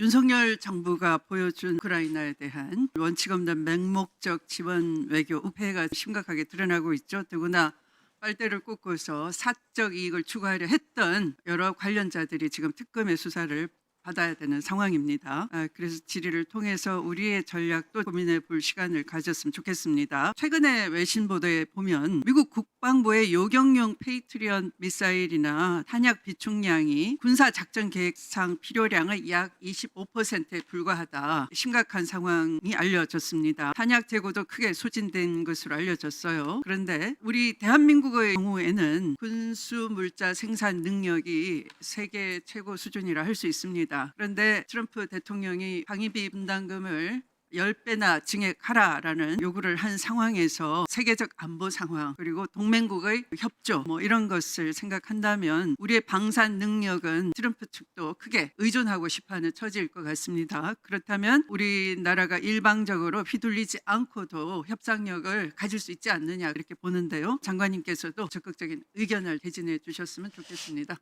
윤석열 정부가 보여준 우크라이나에 대한 원칙 없는 맹목적 지원 외교 우패가 심각하게 드러나고 있죠. 더구나 빨대를 꽂고서 사적 이익을 추구하려 했던 여러 관련자들이 지금 특검의 수사를 받아야 되는 상황입니다. 아, 그래서 질의를 통해서 우리의 전략도 고민해 볼 시간을 가졌으면 좋겠습니다. 최근에 외신 보도에 보면 미국 국방부의 요격용 페이트리언 미사일이나 탄약 비축량이 군사 작전 계획상 필요량의 약 25%에 불과하다. 심각한 상황이 알려졌습니다. 탄약 재고도 크게 소진된 것으로 알려졌어요. 그런데 우리 대한민국의 경우에는 군수 물자 생산 능력이 세계 최고 수준이라 할 수 있습니다. 그런데 트럼프 대통령이 방위비 분담금을 10배나 증액하라라는 요구를 한 상황에서 세계적 안보 상황 그리고 동맹국의 협조 뭐 이런 것을 생각한다면 우리의 방산 능력은 트럼프 측도 크게 의존하고 싶어하는 처지일 것 같습니다. 그렇다면 우리나라가 일방적으로 휘둘리지 않고도 협상력을 가질 수 있지 않느냐 이렇게 보는데요. 장관님께서도 적극적인 의견을 개진해 주셨으면 좋겠습니다.